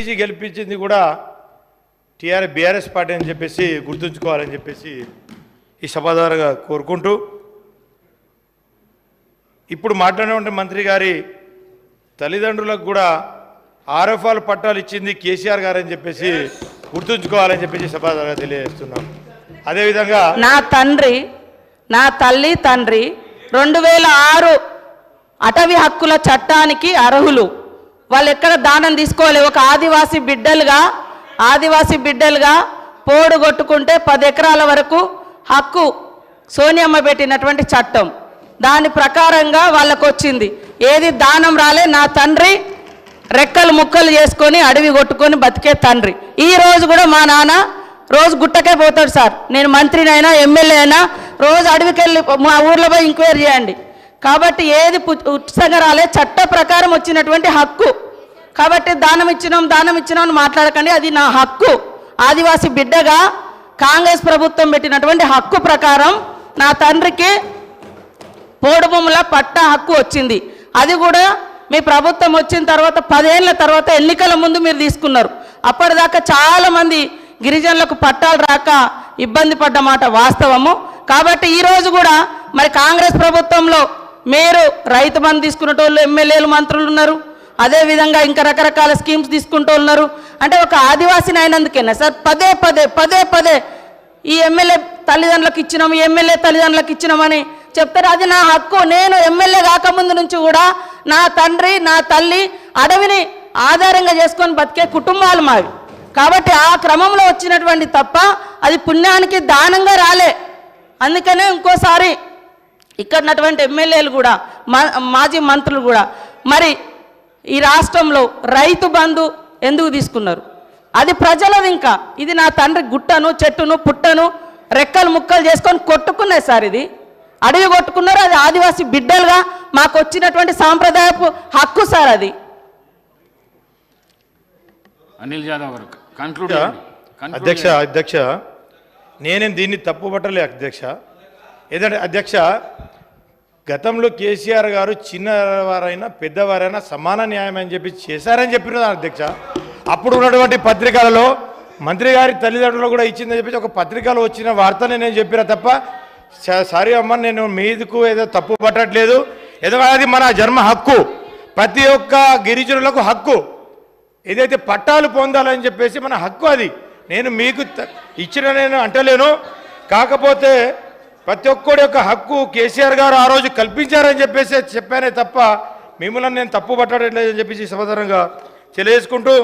ZPTC గెలిపించింది కూడా TR BRS party అని చెప్పేసి గుర్తుంచుకోవాలని చెప్పేసి ఈ సభాధారగా కోరుకుంటూ ఇప్పుడు మాట్లాడినటువంటి మంత్రి గారి తల్లిదండ్రులకు కూడా ఆర్ఎఫ్ఆల్ పట్టాలు ఇచ్చింది కేసీఆర్ గారు అని చెప్పేసి గుర్తుంచుకోవాలని చెప్పేసి సభాదారుగా తెలియజేస్తున్నాం. అదేవిధంగా నా తండ్రి నా తల్లి తండ్రి రెండు వేల ఆరు అటవీ హక్కుల చట్టానికి అర్హులు. వాళ్ళు ఎక్కడ దానం తీసుకోవాలి? ఒక ఆదివాసి బిడ్డలుగా ఆదివాసి బిడ్డలుగా పోడు కొట్టుకుంటే పది ఎకరాల వరకు హక్కు సోనియమ్మ పెట్టినటువంటి చట్టం. దాని ప్రకారంగా వాళ్ళకు వచ్చింది ఏది దానం రాలే నా తండ్రి రెక్కలు ముక్కలు చేసుకొని అడవి కొట్టుకొని బతికే తండ్రి. ఈ రోజు కూడా మా నాన్న రోజు గుట్టకే పోతాడు సార్. నేను మంత్రినైనా ఎమ్మెల్యే అయినా రోజు అడవికి వెళ్ళి మా ఊర్లో పోయి ఎంక్వైరీ చేయండి. కాబట్టి ఏది ఉత్సంగరాలే చట్ట ప్రకారం వచ్చినటువంటి హక్కు. కాబట్టి దానం ఇచ్చినాం దానం ఇచ్చినాం అని మాట్లాడకండి అది నా హక్కు. ఆదివాసి బిడ్డగా కాంగ్రెస్ ప్రభుత్వం పెట్టినటువంటి హక్కు ప్రకారం నా తండ్రికి పోడుభూముల పట్టా హక్కు వచ్చింది. అది కూడా మీ ప్రభుత్వం వచ్చిన తర్వాత పదేళ్ళ తర్వాత ఎన్నికల ముందు మీరు తీసుకున్నారు. అప్పటిదాకా చాలామంది గిరిజనులకు పట్టాలు రాక ఇబ్బంది పడ్డ మాట వాస్తవము. కాబట్టి ఈరోజు కూడా మరి కాంగ్రెస్ ప్రభుత్వంలో మీరు రైతు బంధు తీసుకునేటోళ్ళు ఎమ్మెల్యేలు మంత్రులు ఉన్నారు. అదే విధంగా ఇంకా రకరకాల స్కీమ్స్ తీసుకుంటూ ఉన్నారు. అంటే ఒక ఆదివాసిని అయినందుకేనా సార్? పదే పదే పదే పదే ఈ ఎమ్మెల్యే తల్లిదండ్రులకు ఇచ్చినాం ఈ ఎమ్మెల్యే తల్లిదండ్రులకు ఇచ్చినామని చెప్తారు. అది నా హక్కు. నేను ఎమ్మెల్యే కాకముందు నుంచి కూడా నా తండ్రి నా తల్లి అడవిని ఆధారంగా చేసుకొని బతికే కుటుంబాలు మావి. కాబట్టి ఆ క్రమంలో వచ్చినటువంటి తప్ప అది పుణ్యానికి దానంగా రాలే. అందుకనే ఇంకోసారి ఇక్కడ ఉన్నటువంటి ఎమ్మెల్యేలు కూడా మా- మాజీ మంత్రులు కూడా. మరి ఈ రాష్ట్రంలో రైతు బంధు ఎందుకు తీసుకున్నారు? అది ప్రజలది ఇంకా. ఇది నా తండ్రి గుట్టను చెట్టును పుట్టను రెక్కలు ముక్కలు చేసుకొని కొట్టుకున్నాయి సార్ ఇది. అడవి కొట్టుకున్నారు అది ఆదివాసీ బిడ్డలుగా మాకు వచ్చినటువంటి సాంప్రదాయపు హక్కు సార్ అది. అనిల్ జాదవ్ గారు కన్క్లూడ్ అధ్యక్ష అధ్యక్ష నేనేం దీన్ని తప్పు పట్టలే అధ్యక్ష. ఏదంటే అధ్యక్ష గతంలో కేసీఆర్ గారు చిన్నవారైనా పెద్దవారైనా సమాన న్యాయం అని చెప్పి చేశారని చెప్పిన అధ్యక్ష. అప్పుడు ఉన్నటువంటి పత్రికలలో మంత్రి గారి తల్లిదండ్రులు కూడా ఇచ్చిందని చెప్పేసి ఒక పత్రికలో వచ్చిన వార్తనే నేను చెప్పిన తప్ప స- సారీ అమ్మ నేను మీదకు ఏదో తప్పు పట్టట్లేదు. ఎందుకంటే అది మన జన్మ హక్కు. ప్రతి ఒక్క గిరిజనులకు హక్కు. ఏదైతే పట్టాలు పొందాలని చెప్పేసి మన హక్కు అది. నేను మీకు ఇచ్చిన నేను అంటలేను. కాకపోతే ప్రతి ఒక్కడి యొక్క హక్కు కేసీఆర్ గారు ఆ రోజు కల్పించారని చెప్పేసి చెప్పానే తప్ప మిమ్మల్ని నేను తప్పు పట్టట్లేదని చెప్పేసి సమాధానంగా తెలియజేసుకుంటూ